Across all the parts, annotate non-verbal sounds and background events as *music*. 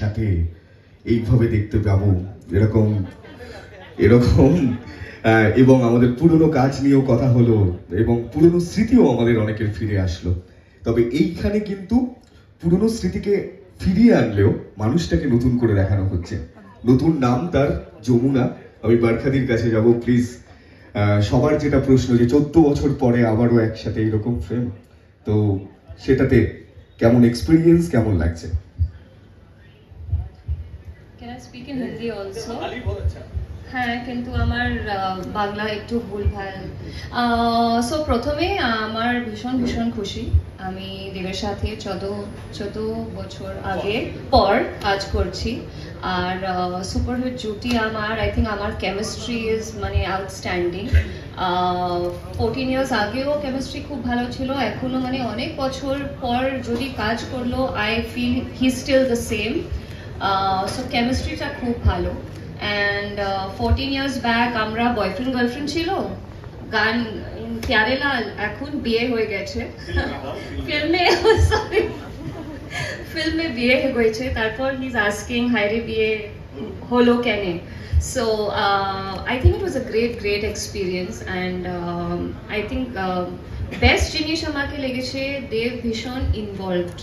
সাথে এইভাবে দেখতে পাবো, এরকম এরকম এবং আমাদের পুরনো কাজ নিয়েও কথা হলো, এবং পুরনো স্মৃতিও আমাদের অনেকের ফিরে আসলো। তবে এইখানে কিন্তু পুরনো স্মৃতিকে ফিরিয়ে আনলেও মানুষটাকে নতুন করে দেখানো হচ্ছে। নতুন নাম তার যমুনা। আমি বারখাদির কাছে যাব প্লিজ সবার যেটা প্রশ্ন যে চোদ্দ বছর পরে আবারও একসাথে এরকম ফ্রেম তো সেটাতে কেমন এক্সপিরিয়েন্স কেমন লাগছে? Speak in Hindi also? হ্যাঁ কিন্তু আমার বাংলা একটু ভুল ভালো। সো প্রথমে আমার ভীষণ ভীষণ খুশি। আমি দেবের সাথে চোদ্দ চোদ্দ বছর আগে পর কাজ করছি। আর সুপারহিট জুটি আমার আই থিঙ্ক আমার কেমিস্ট্রি ইজ মানে আউটস্ট্যান্ডিং ফোরটিন ইয়ার্স আগেও কেমিস্ট্রি খুব ভালো ছিল। এখনও মানে অনেক বছর পর যদি কাজ করল I feel he still the same so কেমিস্ট্রিটা খুব ভালো অ্যান্ড ফোরটিন ইয়ার্স ব্যাক আমরা বয়ফ্রেন্ড গার্লফ্রেন্ড ছিল গান প্যারে লাল এখন বিয়ে হয়ে গেছে ফিল্মে ফিল্মে বিয়ে হয়েছে তারপর হি ইজ আস্কিং হাইরে বিয়ে হলো কেন so I think it was a great great experience and I think best জিনিস আমাকে লেগেছে দেব ভীষণ ইনভলভড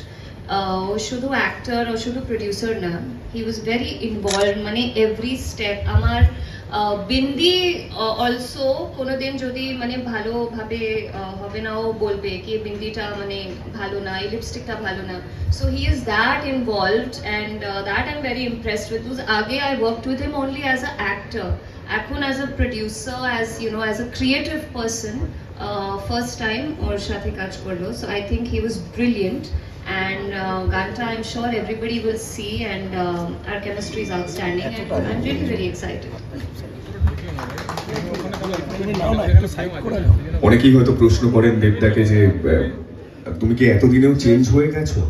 ও শুধু অ্যাক্টর ও শুধু প্রডিউসার না হি ওয়াজ ভেরি ইনভলভ মানে এভরি স্টেপ আমার আহ, বিন্দি অলসো কোনোদিন যদি মানে ভালোভাবে আহ, হবে না ও বলবে কি বিন্দিটা মানে ভালো না এই লিপস্টিকটা ভালো না so he is that involved and that I am very impressed with because আগে I worked with him only as a actor এখন as a producer as you know as a creative person first time ওর সাথে কাজ করল so I think he was brilliant and uh, Ganta, I'm sure everybody will see, and um, our chemistry is outstanding, and I'm really very excited. অনেকেই হয়তো প্রশ্ন করেন দেবদাকে যে তুমি কি এতদিনেও চেঞ্জ হয়ে গেছো?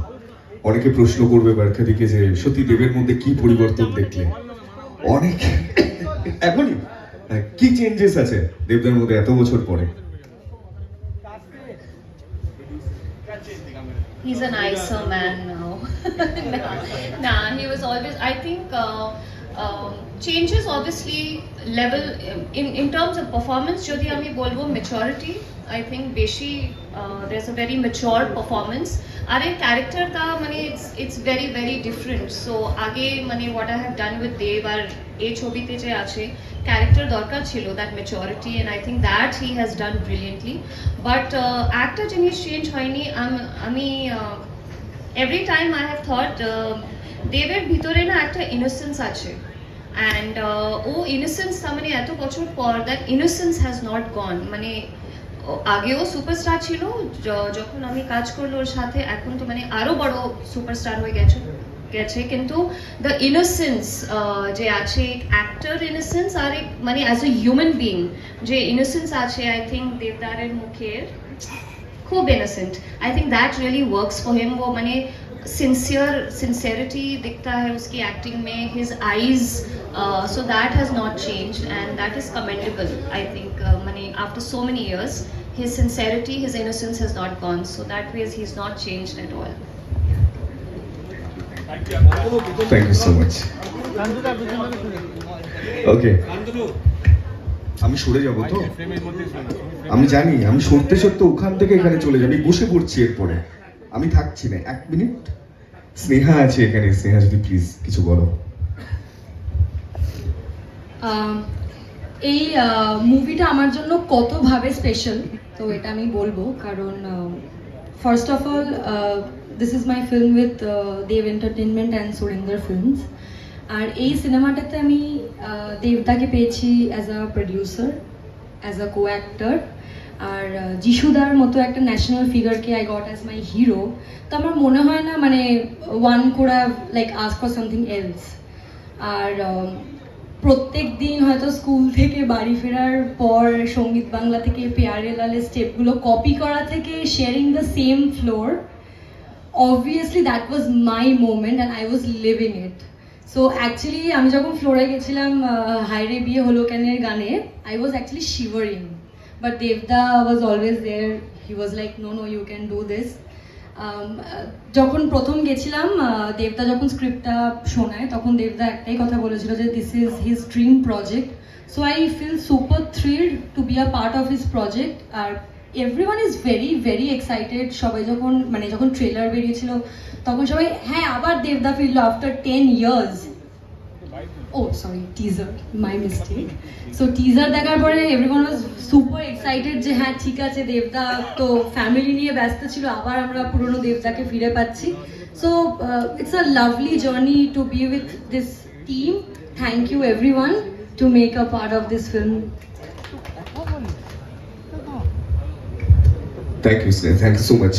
অনেকে প্রশ্ন করবে বারখাদিকে যে সত্যি দেবের মধ্যে কি পরিবর্তন দেখলে? অনেক। এখনই? হ্যাঁ, কি চেঞ্জেস আছে দেবদার মধ্যে এত বছর পরে? He's a nicer man now. *laughs* nah, nah, he was always. I think uh, um, changes obviously level in in terms of performance. যদি আমি বলবো maturity, I think বেশি uh, there's a very mature performance. আর এই ক্যারেক্টারটা মানে it's it's very very different. So আগে মানে what I have done with Dev আর এই ছবিতে যে আছে ক্যারেক্টার দরকার ছিল that maturity and I think that he has done brilliantly but একটা জিনিস চেঞ্জ হয়নি আম- every time I have thought দেবের ভিতরে না একটা ইনোসেন্স আছে অ্যান্ড ও ইনোসেন্স মানে এত বছর পর that innocence has not gone মানে আগেও সুপারস্টার ছিল যখন আমি কাজ করল ওর সাথে, এখন তো মানে আরও বড় সুপারস্টার হয়ে গেছে গেছে। কিন্তু দ্য ইনোসেন্স যে আছে অ্যাক্টার ইনোসেন্স আর এক মানে অ্যাজ এ হিউম্যান বিং যে ইনোসেন্স আছে আই থিঙ্ক দেবদারের মুখের, খুব innocent I think that really works for him ও মানে सिंसियर सिंसेरिटी दिखता है उसकी एक्टिंग में his eyes so that has not change and that is commendable I think मैंने after so many years his sincerity his innocence has not gone so that ways he's not changed at all thank you so much okay আমি সরে যাবো তো আমি জানি আমি সরতে সরতে ওখান থেকে এখানে চলে যাবি বসে পড়ছি এরপরে আমি থাকছি না, এক মিনিট। স্নেহা আছে এখানে, স্নেহা, যদি প্লিজ কিছু বলো। এই মুভিটা আমার জন্য কতভাবে স্পেশাল তো এটা আমি বলব। কারণ first of all this is my film with Dev entertainment and Surendra films আর এই সিনেমাটাতে আমি দেবদাকে পেয়েছি as a producer as a co actor আর যিশুদার মতো একটা national ফিগারকে I got as my hero তো আমার মনে হয় না মানে one could like ask for something else আর প্রত্যেক দিন হয়তো স্কুল থেকে বাড়ি ফেরার পর সংগীত বাংলা থেকে পেয়ারে লালের স্টেপগুলো কপি করা থেকে sharing the same floor obviously that was my moment and I was living it so actually আমি যখন ফ্লোরে গেছিলাম হাইরে বিয়ে হলো কেনের গানে I was actually shivering but দেবদা was always there he was like no no you can do this Um, ah, যখন প্রথম গেছিলাম দেবদা যখন স্ক্রিপ্টটা শোনায় তখন দেবদা একটাই কথা বলেছিল যে this is his dream project so I feel super thrilled to be a part of his project R everyone is very very excited সবাই যখন মানে যখন ট্রেলার বেরিয়েছিল তখন সবাই হ্যাঁ আবার দেবদা ফিরল after ten years oh sorry teaser my mistake so teaser দেখার পরে এভরিওয়ান ওয়াজ সুপার এক্সাইটেড যে হ্যাঁ ঠিক আছে, দেবদা, তো ফ্যামিলি নিয়ে ব্যস্ত ছিল, আবার আমরা পুরনো দেবদাকে ফিরে পাচ্ছি। So it's a lovely journey to be with this team thank you everyone to make a part of this film thank you thank you so much